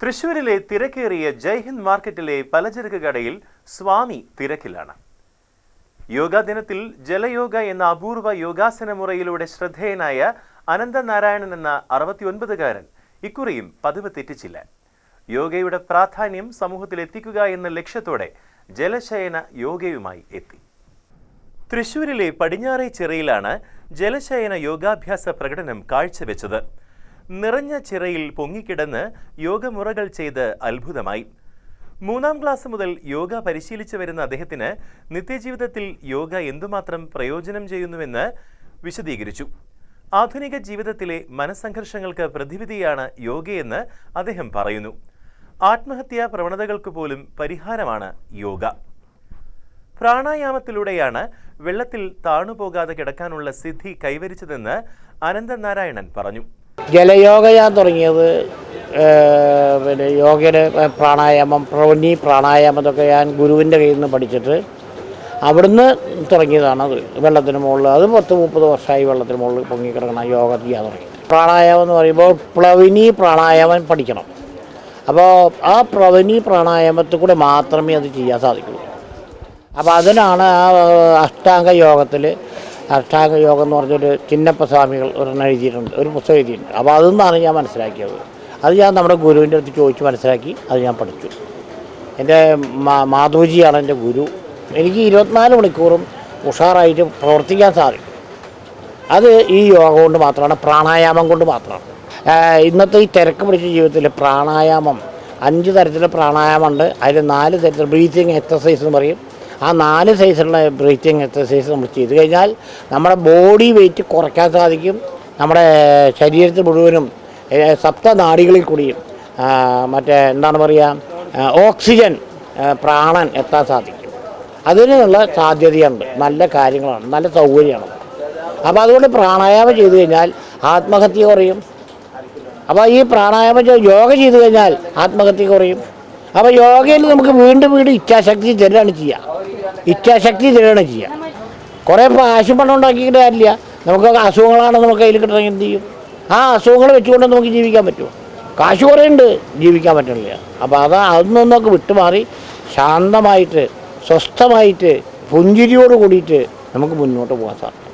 തൃശൂരിലെ തിരക്കേറിയ ജയ്ഹിന്ദ് മാർക്കറ്റിലെ പലചരക്ക് കടയിൽ സ്വാമി തിരക്കിലാണ്. യോഗാ ദിനത്തിൽ ജലയോഗ എന്ന അപൂർവ യോഗാസന മുറയിലൂടെ ശ്രദ്ധേയനായ അനന്തനാരായണൻ എന്ന അറുപത്തിയൊൻപതുകാരൻ ഇക്കുറിയും പതിവ് തെറ്റിച്ചില്ല. യോഗയുടെ പ്രാധാന്യം സമൂഹത്തിൽ എത്തിക്കുക എന്ന ലക്ഷ്യത്തോടെ ജലശയന യോഗയുമായി എത്തി. തൃശൂരിലെ പടിഞ്ഞാറേ ചിറയിലാണ് ജലശയന യോഗാഭ്യാസ പ്രകടനം കാഴ്ചവെച്ചത്. നിറഞ്ഞ ചിറയിൽ പൊങ്ങിക്കിടന്ന് യോഗമുറകൾ ചെയ്ത് അത്ഭുതമായി. മൂന്നാം ക്ലാസ് മുതൽ യോഗ പരിശീലിച്ചു വരുന്ന അദ്ദേഹത്തിന് നിത്യജീവിതത്തിൽ യോഗ എന്തുമാത്രം പ്രയോജനം ചെയ്യുന്നുവെന്ന് വിശദീകരിച്ചു. ആധുനിക ജീവിതത്തിലെ മനസ്സംഘർഷങ്ങൾക്ക് പ്രതിവിധിയാണ് യോഗയെന്ന് അദ്ദേഹം പറയുന്നു. ആത്മഹത്യാ പ്രവണതകൾക്ക് പോലും പരിഹാരമാണ് യോഗ. പ്രാണായാമത്തിലൂടെയാണ് വെള്ളത്തിൽ താണുപോകാതെ കിടക്കാനുള്ള സിദ്ധി കൈവരിച്ചതെന്ന് അനന്തനാരായണൻ പറഞ്ഞു. ജലയോഗ ഞാൻ തുടങ്ങിയത് പിന്നെ യോഗയുടെ പ്രാണായാമം പ്രവണി പ്രാണായാമം ഇതൊക്കെ ഞാൻ ഗുരുവിന്റെ കയ്യിൽ നിന്ന് പഠിച്ചിട്ട് അവിടുന്ന് തുടങ്ങിയതാണ് അത്. വെള്ളത്തിന് മുകളിൽ അത് പത്ത് മുപ്പത് വർഷമായി വെള്ളത്തിന് മുകളിൽ പൊങ്ങിക്കിടക്കണം യോഗ ചെയ്യാൻ തുടങ്ങി. പ്രാണായാമം എന്ന് പറയുമ്പോൾ പ്ലവിനി പ്രാണായാമം പഠിക്കണം. അപ്പോൾ ആ പ്ലവിനി പ്രാണായാമത്തിൽ കൂടെ മാത്രമേ അത് ചെയ്യാൻ സാധിക്കുള്ളൂ. അപ്പോൾ അതിനാണ് ആ അഷ്ടാംഗ യോഗത്തിൽ അഷ്ടാംഗ യോഗം എന്ന് പറഞ്ഞൊരു ചിന്നപ്പ സ്വാമികൾ ഒരെണ്ണം എഴുതിയിട്ടുണ്ട് ഒരു പുസ്തകം എഴുതിയിട്ടുണ്ട്. അപ്പോൾ അതിൽ നിന്നാണ് ഞാൻ മനസ്സിലാക്കിയത്. അത് ഞാൻ നമ്മുടെ ഗുരുവിന്റെ അടുത്ത് ചോദിച്ച് മനസ്സിലാക്കി അത് ഞാൻ പഠിച്ചു. എന്റെ മാ- മാധുജിയാണ് എന്റെ ഗുരു. എനിക്ക് ഇരുപത്തിനാല് മണിക്കൂറും ഉഷാറായിട്ട് പ്രവർത്തിക്കാൻ സാധിക്കും. അത് ഈ യോഗ കൊണ്ട് മാത്രമാണ് പ്രാണായാമം കൊണ്ട് മാത്രമാണ്. ഇന്നത്തെ ഈ തിരക്ക് പിടിച്ച ജീവിതത്തിൽ പ്രാണായാമം അഞ്ച് തരത്തിലുള്ള പ്രാണായാമമുണ്ട്. അതിൽ നാല് തരത്തിൽ ബ്രീത്തിങ് എക്സസൈസ് എന്ന് പറയും. ആ നാല് സൈസുള്ള ബ്രീത്തിങ് എക്സസൈസ് നമ്മൾ ചെയ്ത് കഴിഞ്ഞാൽ നമ്മുടെ ബോഡി വെയിറ്റ് കുറയ്ക്കാൻ സാധിക്കും. നമ്മുടെ ശരീരത്തിൽ മുഴുവനും സപ്തനാടികളിൽ കൂടിയും മറ്റേ എന്താണ് പറയുക ഓക്സിജൻ പ്രാണൻ എത്താൻ സാധിക്കും. അതിനുള്ള സാധ്യതയുണ്ട്. നല്ല കാര്യങ്ങളാണ് നല്ല സൗകര്യമാണ്. അപ്പോൾ അതുകൊണ്ട് പ്രാണായാമം ചെയ്തു കഴിഞ്ഞാൽ ആത്മഹത്യ കുറയും. അപ്പോൾ ഈ പ്രാണായാമം യോഗ ചെയ്തു കഴിഞ്ഞാൽ ആത്മഹത്യ കുറയും. അപ്പോൾ യോഗയിൽ നമുക്ക് വീണ്ടും വീണ്ടും ഇച്ഛാശക്തി തരുകയാണ് ചെയ്യുക ഇച്ഛാശക്തി തരുകയാണ് ചെയ്യുക കുറേ കാശും പണം ഉണ്ടാക്കിയിട്ട് കാര്യമില്ല. നമുക്ക് അസുഖങ്ങളാണ് നമുക്ക് കയ്യിൽ കിട്ടണമെങ്കിൽ എന്ത് ചെയ്യും? ആ അസുഖങ്ങൾ വെച്ചുകൊണ്ട് നമുക്ക് ജീവിക്കാൻ പറ്റുമോ? കാശ് കുറേ ഉണ്ട് ജീവിക്കാൻ പറ്റണില്ല. അപ്പോൾ അത് അതൊന്നൊക്കെ വിട്ടുമാറി ശാന്തമായിട്ട് സ്വസ്ഥമായിട്ട് പുഞ്ചിരിയോട് കൂടിയിട്ട് നമുക്ക് മുന്നോട്ട് പോകാൻ സാധിക്കും.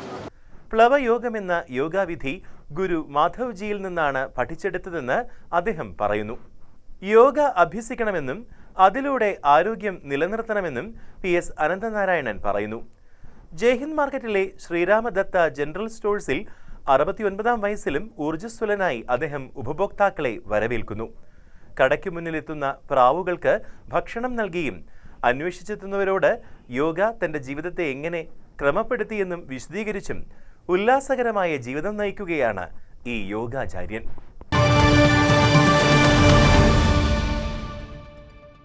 പ്ലവയോഗം എന്ന യോഗാവിധി ഗുരു മാധവ്ജിയിൽ നിന്നാണ് പഠിച്ചെടുത്തതെന്ന് അദ്ദേഹം പറയുന്നു. യോഗ അഭ്യസിക്കണമെന്നും അതിലൂടെ ആരോഗ്യം നിലനിർത്തണമെന്നും പി എസ് അനന്തനാരായണൻ പറയുന്നു. ജയ്ഹിന്ദ് മാർക്കറ്റിലെ ശ്രീരാമദത്ത ജനറൽ സ്റ്റോഴ്സിൽ അറുപത്തിയൊൻപതാം വയസ്സിലും ഊർജസ്വലനായി അദ്ദേഹം ഉപഭോക്താക്കളെ വരവേൽക്കുന്നു. കടയ്ക്ക് മുന്നിലെത്തുന്ന പ്രാവുകൾക്ക് ഭക്ഷണം നൽകിയും അന്വേഷിച്ചെത്തുന്നവരോട് യോഗ തന്റെ ജീവിതത്തെ എങ്ങനെ ക്രമപ്പെടുത്തിയെന്നും വിശദീകരിച്ചും ഉല്ലാസകരമായ ജീവിതം നയിക്കുകയാണ് ഈ യോഗാചാര്യൻ.